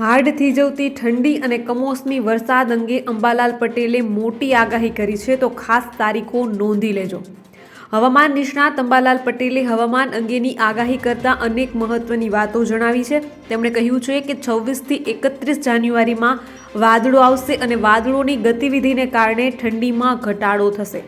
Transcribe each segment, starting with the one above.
હાડ થીજવતી ઠંડી અને કમોસમી વરસાદ અંગે અંબાલાલ પટેલે મોટી આગાહી કરી છે, તો ખાસ તારીખો નોંધી લેજો. હવામાન નિષ્ણાત અંબાલાલ પટેલે હવામાન અંગેની આગાહી કરતા અનેક મહત્વની વાતો જણાવી છે. તેમણે કહ્યું છે કે છવ્વીસથી એકત્રીસ જાન્યુઆરીમાં વાદળો આવશે અને વાદળોની ગતિવિધિને કારણે ઠંડીમાં ઘટાડો થશે.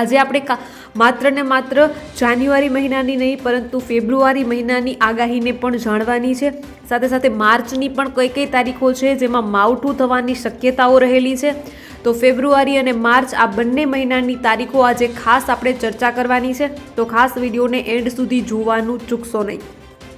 આજે આપણે માત્ર ને માત્ર જાન્યુઆરી મહિનાની નહીં, પરંતુ ફેબ્રુઆરી મહિનાની આગાહીને પણ જાણવાની છે. સાથે સાથે માર્ચની પણ કઈ કઈ તારીખો છે, જેમાં માવઠું થવાની શક્યતાઓ રહેલી છે. તો ફેબ્રુઆરી અને માર્ચ આ બંને મહિનાની તારીખો આજે ખાસ આપણે ચર્ચા કરવાની છે. તો ખાસ વિડીયોને એન્ડ સુધી જોવાનું ચૂકશો નહીં.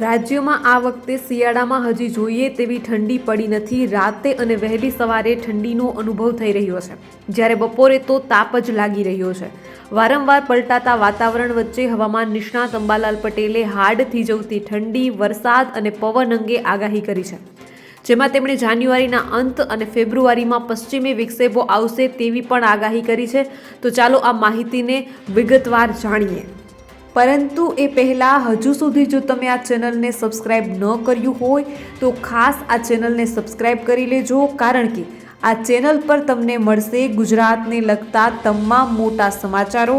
રાજ્યમાં આ વખતે શિયાળામાં હજી જોઈએ તેવી ઠંડી પડી નથી. રાતે અને વહેલી સવારે ઠંડીનો અનુભવ થઈ રહ્યો છે. જ્યારે બપોરે તો તાપ જ લાગી રહ્યો છે. વારંવાર પલટાતા વાતાવરણ વચ્ચે હવામાન નિષ્ણાત અંબાલાલ પટેલે હાડ થીજવતી ઠંડી, વરસાદ અને પવન અંગે આગાહી કરી છે. જેમાં તેમણે જાન્યુઆરીના અંત અને ફેબ્રુઆરીમાં પશ્ચિમી વિક્ષેપો આવશે તેવી પણ આગાહી કરી છે. તો ચાલો આ માહિતીને વિગતવાર જાણીએ. પરંતુ એ પહેલાં હજુ સુધી જો તમે આ ચેનલને સબસ્ક્રાઇબ ન કર્યું હોય, તો ખાસ આ ચેનલને સબસ્ક્રાઇબ કરી લેજો, કારણ કે આ ચેનલ પર તમને મળશે ગુજરાતને લગતા તમામ મોટા સમાચારો.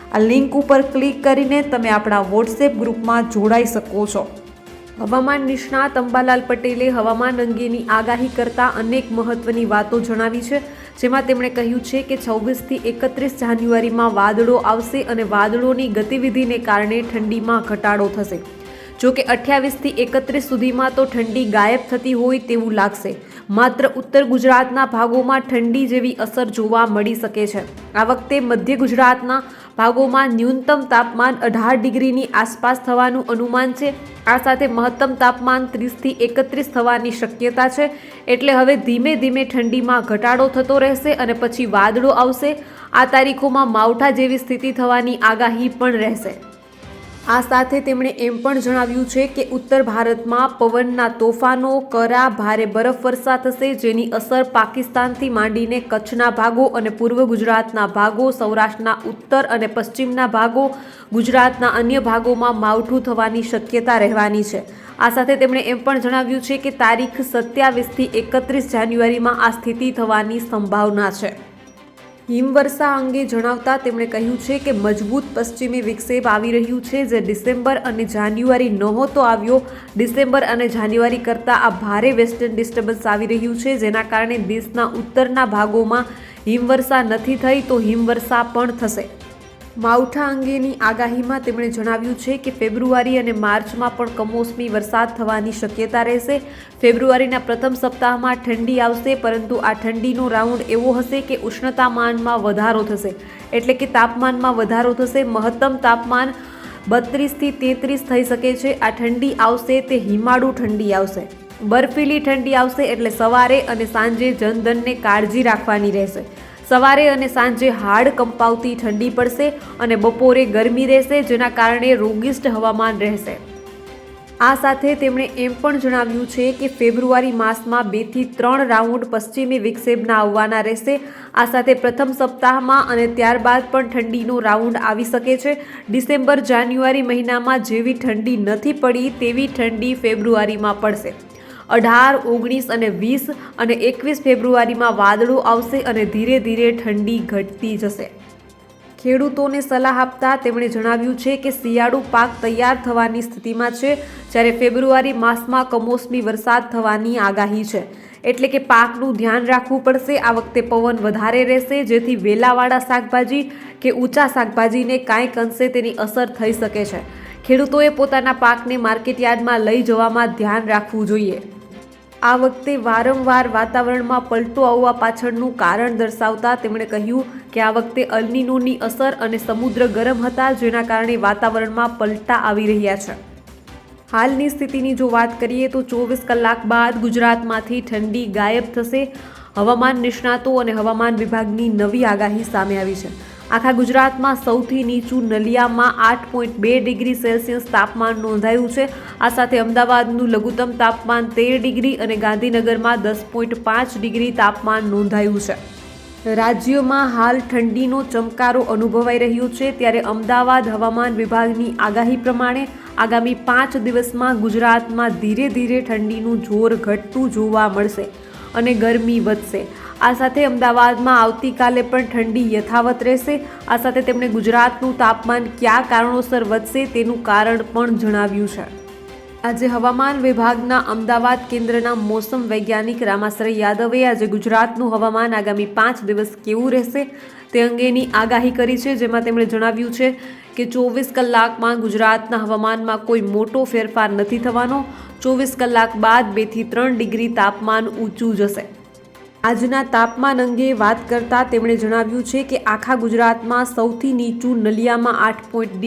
આ લિંક ઉપર ક્લિક કરીને તમે આપણા વોટ્સએપ ગ્રુપમાં જોડાઈ શકો છો. હવામાન નિષ્ણાત અંબાલાલ પટેલે હવામાન અંગેની આગાહી કરતા અનેક મહત્વની વાતો જણાવી છે, જેમાં તેમણે કહ્યું છે કે છવ્વીસથી એકત્રીસ જાન્યુઆરીમાં વાદળો આવશે અને વાદળોની ગતિવિધિને કારણે ઠંડીમાં ઘટાડો થશે. જો કે અઠ્યાવીસથી એકત્રીસ સુધીમાં તો ઠંડી ગાયબ થતી હોય તેવું લાગશે. માત્ર ઉત્તર ગુજરાતના ભાગોમાં ઠંડી જેવી અસર જોવા મળી શકે છે. આ વખતે મધ્ય ગુજરાતના ભાગોમાં ન્યૂનતમ તાપમાન અઢાર ડિગ્રીની આસપાસ થવાનું અનુમાન છે. આ સાથે મહત્તમ તાપમાન ત્રીસથી એકત્રીસ થવાની શક્યતા છે. એટલે હવે ધીમે ધીમે ઠંડીમાં ઘટાડો થતો રહેશે અને પછી વાદળો આવશે. આ તારીખોમાં માવઠા જેવી સ્થિતિ થવાની આગાહી પણ રહેશે. આ સાથે તેમણે એમ પણ જણાવ્યું છે કે ઉત્તર ભારતમાં પવનના તોફાનો, કરા, ભારે બરફવર્ષા થશે, જેની અસર પાકિસ્તાનથી માંડીને કચ્છના ભાગો અને પૂર્વ ગુજરાતના ભાગો, સૌરાષ્ટ્રના ઉત્તર અને પશ્ચિમના ભાગો, ગુજરાતના અન્ય ભાગોમાં માવઠું થવાની શક્યતા રહેવાની છે. આ સાથે તેમણે એમ પણ જણાવ્યું છે કે તારીખ સત્યાવીસથી એકત્રીસ જાન્યુઆરીમાં આ સ્થિતિ થવાની સંભાવના છે. હિમવર્ષા અંગે જણાવતા તેમણે કહ્યું છે કે મજબૂત પશ્ચિમી વિક્ષેપ આવી રહ્યું છે જે ડિસેમ્બર અને જાન્યુઆરી નહોતો આવ્યો. ડિસેમ્બર અને જાન્યુઆરી કરતાં આ ભારે વેસ્ટર્ન ડિસ્ટર્બન્સ આવી રહ્યું છે. જેના કારણે દેશના ઉત્તરના ભાગોમાં હિમવર્ષા નથી થઈ તો હિમવર્ષા પણ થશે. માવઠા અંગેની આગાહીમાં તેમણે જણાવ્યું છે કે ફેબ્રુઆરી અને માર્ચમાં પણ કમોસમી વરસાદ થવાની શક્યતા રહેશે. ફેબ્રુઆરીના પ્રથમ સપ્તાહમાં ઠંડી આવશે, પરંતુ આ ઠંડીનો રાઉન્ડ એવો હશે કે ઉષ્ણતામાનમાં વધારો થશે. એટલે કે તાપમાનમાં વધારો થશે. મહત્તમ તાપમાન બત્રીસથી તેત્રીસ થઈ શકે છે. આ ઠંડી આવશે તે હિમાળુ ઠંડી આવશે. બર્ફીલી ઠંડી આવશે એટલે સવારે અને સાંજે જનધનને કાળજી રાખવાની રહેશે. સવારે અને સાંજે હાડ કંપાવતી ઠંડી પડશે અને બપોરે ગરમી રહેશે, જેના કારણે રોગિષ્ટ હવામાન રહેશે. આ સાથે તેમણે એમ પણ જણાવ્યું છે કે ફેબ્રુઆરી માસમાં બેથી ત્રણ રાઉન્ડ પશ્ચિમી વિક્ષેપના આવવાના રહેશે. આ સાથે પ્રથમ સપ્તાહમાં અને ત્યારબાદ પણ ઠંડીનો રાઉન્ડ આવી શકે છે. ડિસેમ્બર જાન્યુઆરી મહિનામાં જેવી ઠંડી નથી પડી, તેવી ઠંડી ફેબ્રુઆરીમાં પડશે. અઢાર, ઓગણીસ અને વીસ અને એકવીસ ફેબ્રુઆરીમાં વાદળો આવશે અને ધીરે ધીરે ઠંડી ઘટતી જશે. ખેડૂતોને સલાહ આપતા તેમણે જણાવ્યું છે કે શિયાળુ પાક તૈયાર થવાની સ્થિતિમાં છે, જ્યારે ફેબ્રુઆરી માસમાં કમોસમી વરસાદ થવાની આગાહી છે. એટલે કે પાકનું ધ્યાન રાખવું પડશે. આ વખતે પવન વધારે રહેશે, જેથી વેલાવાળા શાકભાજી કે ઊંચા શાકભાજીને કાંઈક અંશે તેની અસર થઈ શકે છે. ખેડૂતોએ પોતાના પાકને માર્કેટયાર્ડમાં લઈ જવામાં ધ્યાન રાખવું જોઈએ. આ વખતે વારંવાર વાતાવરણમાં પલટો આવવા પાછળનું કારણ દર્શાવતા તેમણે કહ્યું કે આ વખતે અલનીનોની અસર અને સમુદ્ર ગરમ હતા, જેના કારણે વાતાવરણમાં પલટા આવી રહ્યા છે. હાલની સ્થિતિની જો વાત કરીએ તો ચોવીસ કલાક બાદ ગુજરાતમાંથી ઠંડી ગાયબ થશે. હવામાન નિષ્ણાતો અને હવામાન વિભાગની નવી આગાહી સામે આવી છે. આખા ગુજરાતમાં સૌથી નીચું નલિયામાં આઠ પોઈન્ટ બે ડિગ્રી સેલ્સિયસ તાપમાન નોંધાયું છે. આ સાથે અમદાવાદનું લઘુત્તમ તાપમાન તેર ડિગ્રી અને ગાંધીનગરમાં દસ પોઈન્ટ પાંચ ડિગ્રી તાપમાન નોંધાયું છે. રાજ્યમાં હાલ ઠંડીનો ચમકારો અનુભવાઈ રહ્યો છે. ત્યારે અમદાવાદ હવામાન વિભાગની આગાહી પ્રમાણે આગામી પાંચ દિવસમાં ગુજરાતમાં ધીરે ધીરે ઠંડીનું જોર ઘટતું જોવા મળશે અને ગરમી વધશે. આ સાથે અમદાવાદમાં આવતીકાલે પણ ઠંડી યથાવત રહેશે. આ સાથે તેમણે ગુજરાતનું તાપમાન કયા કારણોસર વધશે તેનું કારણ પણ જણાવ્યું છે. આજે હવામાન વિભાગના અમદાવાદ કેન્દ્રના મોસમ વૈજ્ઞાનિક રામાશ્રય યાદવે આજે ગુજરાતનું હવામાન આગામી પાંચ દિવસ કેવું રહેશે તે અંગેની આગાહી કરી છે, જેમાં તેમણે જણાવ્યું છે કે ચોવીસ કલાકમાં ગુજરાતના હવામાનમાં કોઈ મોટો ફેરફાર નથી થવાનો. ચોવીસ કલાક બાદ બેથી ત્રણ ડિગ્રી તાપમાન ઊંચું જશે. આજના તાપમાન અંગે વાત કરતાં તેમણે જણાવ્યું છે કે આખા ગુજરાતમાં સૌથી નીચું નલિયામાં આઠ પોઈન્ટ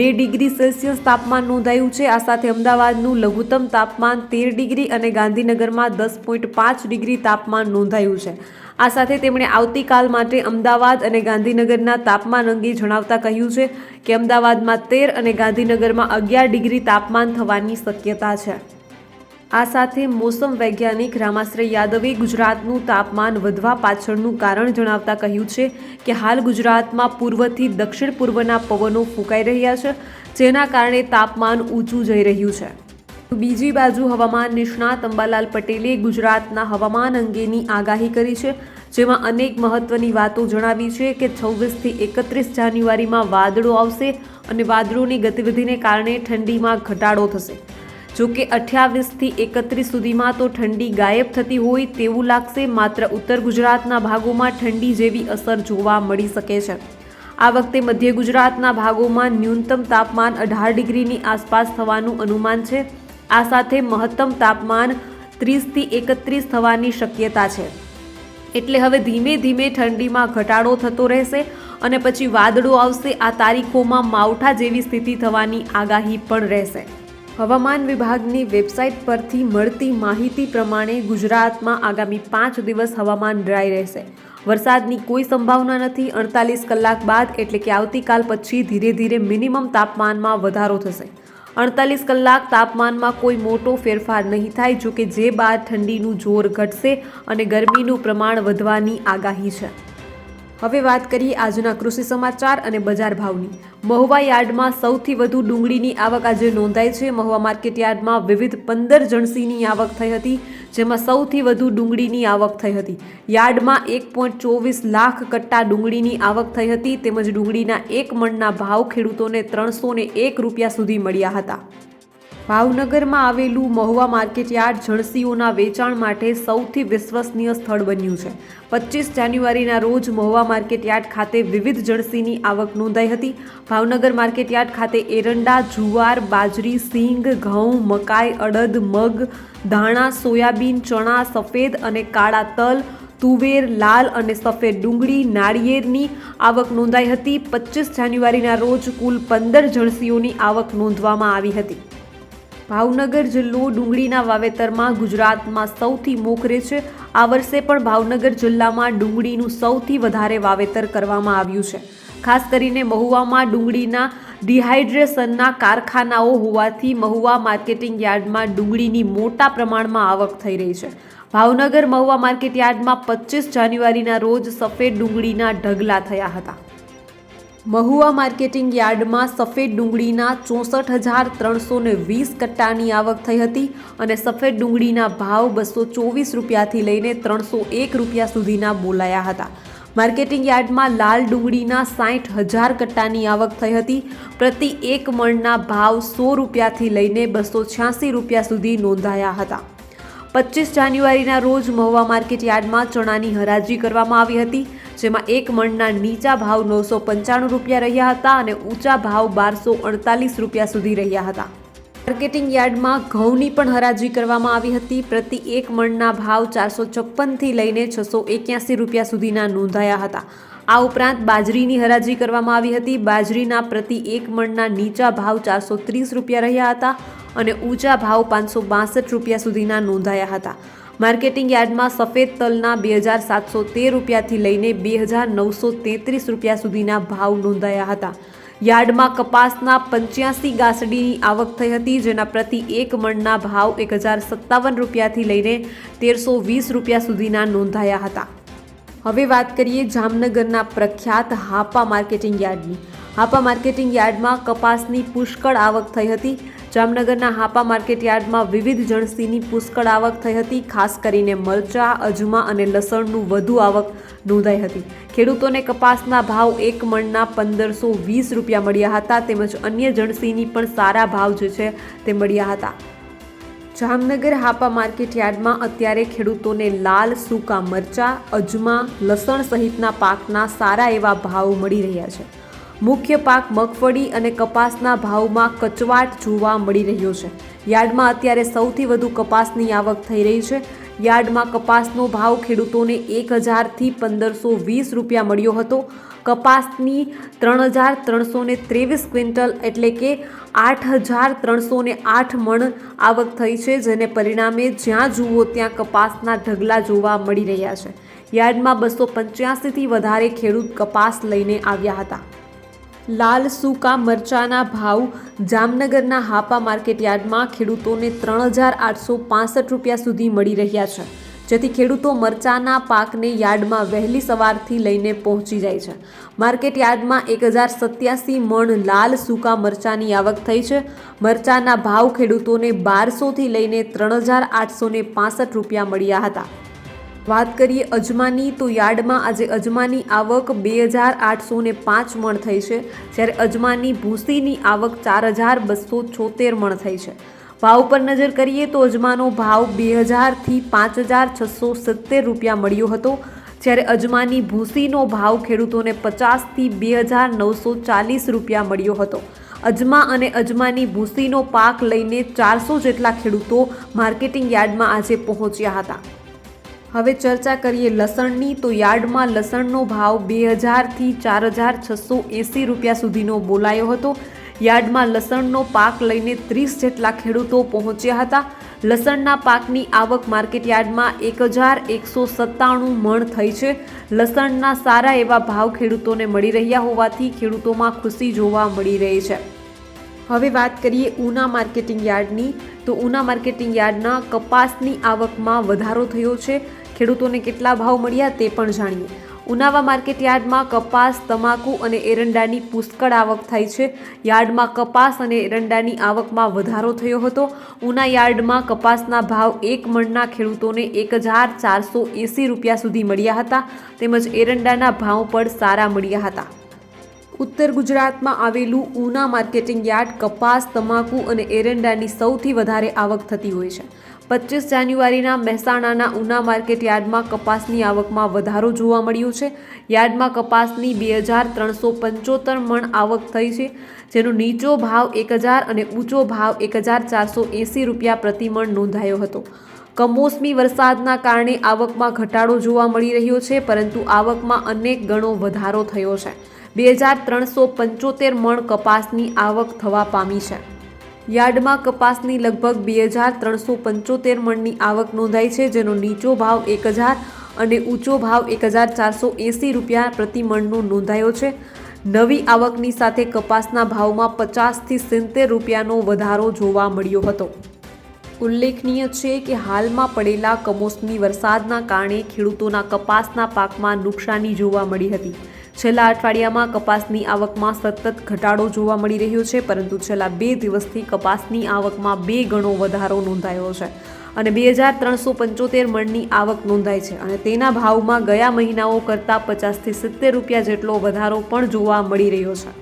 બે ડિગ્રી સેલ્સિયસ તાપમાન નોંધાયું છે. આ સાથે અમદાવાદનું લઘુત્તમ તાપમાન તેર ડિગ્રી અને ગાંધીનગરમાં દસ પોઈન્ટ પાંચ ડિગ્રી તાપમાન નોંધાયું છે. આ સાથે તેમણે આવતીકાલ માટે અમદાવાદ અને ગાંધીનગરના તાપમાન અંગે જણાવતા કહ્યું છે કે અમદાવાદમાં તેર અને ગાંધીનગરમાં અગિયાર ડિગ્રી તાપમાન થવાની શક્યતા છે. આ સાથે મોસમ વૈજ્ઞાનિક રામાશ્રય યાદવે ગુજરાતનું તાપમાન વધવા પાછળનું કારણ જણાવતા કહ્યું છે કે હાલ ગુજરાતમાં પૂર્વથી દક્ષિણ પૂર્વના પવનો ફૂંકાઈ રહ્યા છે, જેના કારણે તાપમાન ઊંચું જઈ રહ્યું છે. બીજી બાજુ હવામાન નિષ્ણાત અંબાલાલ પટેલે ગુજરાતના હવામાન અંગેની આગાહી કરી છે, જેમાં અનેક મહત્વની વાતો જણાવી છે કે છવ્વીસથી એકત્રીસ જાન્યુઆરીમાં વાદળો આવશે અને વાદળોની ગતિવિધિને કારણે ઠંડીમાં ઘટાડો થશે. જો કે અઠ્યાવીસથી એકત્રીસ સુધીમાં તો ઠંડી ગાયબ થતી હોય તેવું લાગશે. માત્ર ઉત્તર ગુજરાતના ભાગોમાં ઠંડી જેવી અસર જોવા મળી શકે છે. આ વખતે મધ્ય ગુજરાતના ભાગોમાં ન્યૂનતમ તાપમાન અઢાર ડિગ્રીની આસપાસ થવાનું અનુમાન છે. આ સાથે મહત્તમ તાપમાન ત્રીસથી એકત્રીસ થવાની શક્યતા છે. એટલે હવે ધીમે ધીમે ઠંડીમાં ઘટાડો થતો રહેશે અને પછી વાદળો આવશે. આ તારીખોમાં માવઠા જેવી સ્થિતિ થવાની આગાહી પણ રહેશે. હવામાન વિભાગની વેબસાઇટ પરથી મળતી માહિતી પ્રમાણે ગુજરાતમાં આગામી પાંચ દિવસ હવામાન ડ્રાય રહેશે. વરસાદની કોઈ સંભાવના નથી. અડતાલીસ કલાક બાદ એટલે કે આવતીકાલ પછી ધીરે ધીરે મિનિમમ તાપમાનમાં વધારો થશે. અડતાલીસ કલાક તાપમાનમાં કોઈ મોટો ફેરફાર નહીં થાય જો કે જે બાદ ઠંડીનું જોર ઘટશે અને ગરમીનું પ્રમાણ વધવાની આગાહી છે. હવે વાત કરીએ આજના કૃષિ સમાચાર અને બજાર ભાવની. મહુવા યાર્ડમાં સૌથી વધુ ડુંગળીની આવક આજે નોંધાઈ છે. મહુવા માર્કેટ યાર્ડમાં વિવિધ પંદર જણસીની આવક થઈ હતી, જેમાં સૌથી વધુ ડુંગળીની આવક થઈ હતી. યાર્ડમાં એક પોઈન્ટ ચોવીસ લાખ કટ્ટા ડુંગળીની આવક થઈ હતી, તેમજ ડુંગળીના એક મણના ભાવ ખેડૂતોને ત્રણસો એક રૂપિયા સુધી મળ્યા હતા. ભાવનગરમાં આવેલું મહુવા માર્કેટયાર્ડ જણસીઓના વેચાણ માટે સૌથી વિશ્વસનીય સ્થળ બન્યું છે. પચીસ જાન્યુઆરીના રોજ મહુવા માર્કેટયાર્ડ ખાતે વિવિધ જણસીની આવક નોંધાઈ હતી. ભાવનગર માર્કેટયાર્ડ ખાતે એરંડા, જુવાર, બાજરી, સિંગ, ઘઉં, મકાઈ, અડદ, મગ, ધાણા, સોયાબીન, ચણા, સફેદ અને કાળા તલ, તુવેર, લાલ અને સફેદ ડુંગળી, નાળિયેરની આવક નોંધાઈ હતી. પચીસ જાન્યુઆરીના રોજ કુલ પંદર જણસીઓની આવક નોંધવામાં આવી હતી. ભાવનગર જિલ્લો ડુંગળીના વાવેતરમાં ગુજરાતમાં સૌથી મોખરે છે. આ વર્ષે પણ ભાવનગર જિલ્લામાં ડુંગળીનું સૌથી વધારે વાવેતર કરવામાં આવ્યું છે. ખાસ કરીને મહુવામાં ડુંગળીના ડિહાઇડ્રેશનના કારખાનાઓ હોવાથી મહુવા માર્કેટિંગ યાર્ડમાં ડુંગળીની મોટા પ્રમાણમાં આવક થઈ રહી છે. ભાવનગર મહુવા માર્કેટ યાર્ડમાં પચીસ જાન્યુઆરીના રોજ સફેદ ડુંગળીના ઢગલા થયા હતા. મહુવા માર્કેટિંગ યાર્ડમાં સફેદ ડુંગળીના ચોસઠ હજાર ત્રણસો ને વીસ કટ્ટાની આવક થઈ હતી અને સફેદ ડુંગળીના ભાવ બસો ચોવીસ રૂપિયાથી લઈને ત્રણસો એક રૂપિયા સુધીના બોલાયા હતા. માર્કેટિંગ યાર્ડમાં લાલ ડુંગળીના સાઠ હજાર કટ્ટાની આવક થઈ હતી. પ્રતિ એક મણના ભાવ સો રૂપિયાથી લઈને બસો છ્યાસી રૂપિયા સુધી નોંધાયા હતા. પચીસ જાન્યુઆરીના રોજ મહુવા માર્કેટ યાર્ડમાં ચણાની હરાજી કરવામાં આવી હતી, જેમાં એક મણના નીચા ભાવ નવસો પંચાણું રૂપિયા રહ્યા હતા અને ઊંચા ભાવ બારસો અડતાલીસ રૂપિયા સુધી રહ્યા હતા. માર્કેટિંગ યાર્ડમાં ઘઉંની પણ હરાજી કરવામાં આવી હતી. પ્રતિ એક મણના ભાવ ચારસો છપ્પનથી લઈને છસો એક્યાસી રૂપિયા સુધીના નોંધાયા હતા. આ ઉપરાંત બાજરીની હરાજી કરવામાં આવી હતી. બાજરીના પ્રતિ એક મણના નીચા ભાવ ચારસો ત્રીસ રૂપિયા રહ્યા હતા અને ઊંચા ભાવ પાંચસો બાસઠ રૂપિયા સુધીના નોંધાયા હતા. માર્કેટિંગ યાર્ડમાં સફેદ તલના બે હજાર સાતસો તેર રૂપિયાથી લઈને બે હજાર નવસો તેત્રીસ રૂપિયા સુધીના ભાવ નોંધાયા હતા. યાર્ડમાં કપાસના પંચ્યાસી ગાસડીની આવક થઈ હતી, જેના પ્રતિ એક મણના ભાવ એક હજાર સત્તાવન રૂપિયાથી લઈને તેરસો વીસ રૂપિયા સુધીના નોંધાયા હતા. હવે વાત કરીએ જામનગરના પ્રખ્યાત હાપા માર્કેટિંગ યાર્ડની. હાપા માર્કેટિંગ યાર્ડમાં કપાસની પુષ્કળ આવક થઈ હતી. જામનગરના હાપા માર્કેટ યાર્ડમાં વિવિધ જણસીની પુષ્કળ આવક થઈ હતી. ખાસ કરીને મરચા, અજમા અને લસણનું વધુ આવક નોંધાઈ હતી. ખેડૂતોને કપાસના ભાવ એક મણના પંદરસો વીસ રૂપિયા મળ્યા હતા. તેમજ અન્ય જણસીની પણ સારા ભાવ જે છે તે મળ્યા હતા. જામનગર હાપા માર્કેટ યાર્ડમાં અત્યારે ખેડૂતોને લાલ સૂકા મરચા, અજમા, લસણ સહિતના પાકના સારા એવા ભાવ મળી રહ્યા છે. મુખ્ય પાક મગફળી અને કપાસના ભાવમાં કચવાટ જોવા મળી રહ્યો છે. યાર્ડમાં અત્યારે સૌથી વધુ કપાસની આવક થઈ રહી છે. યાર્ડમાં કપાસનો ભાવ ખેડૂતોને એક હજારથી પંદરસો વીસ રૂપિયા મળ્યો હતો. કપાસની ત્રણ હજાર ત્રણસો ત્રેવીસ ક્વિન્ટલ એટલે કે આઠ હજાર ત્રણસો આઠ મણ આવક થઈ છે, જેને પરિણામે જ્યાં જુઓ ત્યાં કપાસના ઢગલા જોવા મળી રહ્યા છે. યાર્ડમાં બસો પંચ્યાસીથી વધારે ખેડૂત કપાસ લઈને આવ્યા હતા. લાલ સૂકા મરચાના ભાવ જામનગરના હાપા માર્કેટ યાર્ડમાં ખેડૂતોને ત્રણ હજાર આઠસો પાસઠ રૂપિયા સુધી મળી રહ્યા છે. જેથી ખેડૂતો મરચાના પાકને યાર્ડમાં વહેલી સવારથી લઈને પહોંચી જાય છે. માર્કેટ યાર્ડમાં એક હજાર સત્યાસી મણ લાલ સૂકા મરચાની આવક થઈ છે. મરચાના ભાવ ખેડૂતોને બારસોથી લઈને ત્રણ હજાર આઠસો ને પાસઠ રૂપિયા મળ્યા હતા. વાત કરીએ અજમાની, તો યાર્ડમાં આજે અજમાની આવક બે હજાર આઠસો ને પાંચ મણ થઈ છે, જ્યારે અજમાની ભૂસીની આવક ચાર હજાર બસો છોતેર મણ થઈ છે. ભાવ પર નજર કરીએ તો અજમાનો ભાવ બે હજારથી પાંચ હજાર છસો સિત્તેર રૂપિયા મળ્યો હતો, જ્યારે અજમાની ભૂસીનો ભાવ ખેડૂતોને પચાસથી બે હજાર નવસો ચાલીસ રૂપિયા મળ્યો હતો. અજમા અને અજમાની ભૂસીનો પાક લઈને ચારસો જેટલા ખેડૂતો માર્કેટિંગ યાર્ડમાં આજે પહોંચ્યા હતા. હવે ચર્ચા કરીએ લસણની, તો યાર્ડમાં લસણનો ભાવ બે હજારથી ચાર હજાર છસો એંસી રૂપિયા સુધીનો બોલાયો હતો યાર્ડમાં લસણનો પાક લઈને ત્રીસ જેટલા ખેડૂતો પહોંચ્યા હતા. લસણના પાકની આવક માર્કેટ યાર્ડમાં એક હજાર એકસો સત્તાણું મણ થઈ છે. લસણના સારા એવા ભાવ ખેડૂતોને મળી રહ્યા હોવાથી ખેડૂતોમાં ખુશી જોવા મળી રહી છે. હવે વાત કરીએ ઉના માર્કેટિંગ યાર્ડની. તો ઉના માર્કેટિંગ યાર્ડના કપાસની આવકમાં વધારો થયો છે. ખેડૂતોને કેટલા ભાવ મળ્યા તે પણ જાણીએ. ઉનાવા માર્કેટ યાર્ડમાં કપાસ, તમાકુ અને એરંડાની પુષ્કળ આવક થાય છે. યાર્ડમાં કપાસ અને એરંડાની આવકમાં વધારો થયો હતો. ઉના યાર્ડમાં કપાસના ભાવ એક મણના ખેડૂતોને એક હજાર ચારસો એંસી રૂપિયા સુધી મળ્યા હતા. તેમજ એરંડાના ભાવ પણ સારા મળ્યા હતા. ઉત્તર ગુજરાતમાં આવેલું ઉના માર્કેટિંગ યાર્ડ કપાસ, તમાકુ અને એરંડાની સૌથી વધારે આવક થતી હોય છે. પચીસ જાન્યુઆરીના મહેસાણાના ઉના માર્કેટ યાર્ડમાં કપાસની આવકમાં વધારો જોવા મળ્યો છે. યાર્ડમાં કપાસની બે હજાર ત્રણસો પંચોતેર મણ આવક થઈ છે, જેનો નીચો ભાવ એક હજાર અને ઊંચો ભાવ એક હજાર ચારસો એંસી રૂપિયા પ્રતિ મણ નોંધાયો હતો. કમોસમી વરસાદના કારણે આવકમાં ઘટાડો જોવા મળી રહ્યો છે, પરંતુ આવકમાં અનેક ગણો વધારો થયો છે. બે હજાર ત્રણસો પંચોતેર મણ કપાસની આવક થવા પામી છે. યાર્ડમાં કપાસની લગભગ બે હજાર ત્રણસો પંચોતેર મણની આવક નોંધાઈ છે, જેનો નીચો ભાવ એક હજાર અને ઊંચો ભાવ એક હજાર ચારસો એંસી રૂપિયા પ્રતિ મણનો નોંધાયો છે. નવી આવકની સાથે કપાસના ભાવમાં પચાસથી સિત્તેર રૂપિયાનો વધારો જોવા મળ્યો હતો. ઉલ્લેખનીય છે કે હાલમાં પડેલા કમોસમી વરસાદના કારણે ખેડૂતોના કપાસના પાકમાં નુકસાની જોવા મળી હતી. છેલ્લા અઠવાડિયામાં કપાસની આવકમાં સતત ઘટાડો જોવા મળી રહ્યો છે, પરંતુ છેલ્લા બે દિવસથી કપાસની આવકમાં બે ગણો વધારો નોંધાયો છે અને બે હજાર ત્રણસો પંચોતેર મણની આવક નોંધાઈ છે અને તેના ભાવમાં ગયા મહિનાઓ કરતાં પચાસથી સિત્તેર રૂપિયા જેટલો વધારો પણ જોવા મળી રહ્યો છે.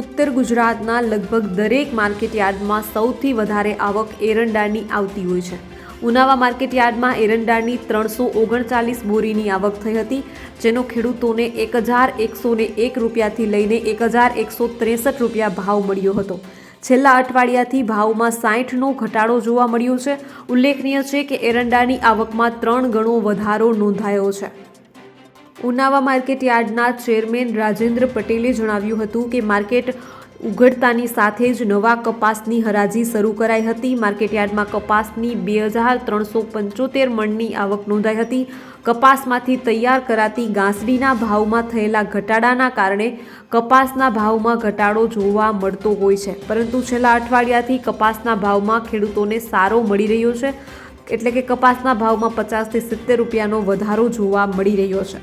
ઉત્તર ગુજરાતના લગભગ દરેક માર્કેટયાર્ડમાં સૌથી વધારે આવક એરંડાની આવતી હોય છે. ઉનાવા માર્કેટયાર્ડમાં એરંડાની ત્રણસો ઓગણચાલીસ બોરીની આવક થઈ હતી, જેનો ખેડૂતોને એક હજાર એકસો ને એક રૂપિયાથી લઈને એક હજાર એકસો ત્રેસઠ રૂપિયા ભાવ મળ્યો હતો. છેલ્લા અઠવાડિયાથી ભાવમાં સાઠનો ઘટાડો જોવા મળ્યો છે. ઉલ્લેખનીય છે કે એરંડાની આવકમાં ત્રણ ગણો વધારો નોંધાયો છે. ઉનાવા માર્કેટ યાર્ડના ચેરમેન રાજેન્દ્ર પટેલે જણાવ્યું હતું કે માર્કેટ ઉઘડતાની સાથે જ નવા કપાસની હરાજી શરૂ કરાઈ હતી. માર્કેટયાર્ડમાં કપાસની બે હજાર ત્રણસો પંચોતેર મણની આવક નોંધાઈ હતી. કપાસમાંથી તૈયાર કરાતી ગાંસડીના ભાવમાં થયેલા ઘટાડાના કારણે કપાસના ભાવમાં ઘટાડો જોવા મળતો હોય છે. પરંતુ છેલ્લા અઠવાડિયાથી કપાસના ભાવમાં ખેડૂતોને સારો મળી રહ્યો છે. એટલે કે કપાસના ભાવમાં પચાસથી સિત્તેર રૂપિયાનો વધારો જોવા મળી રહ્યો છે.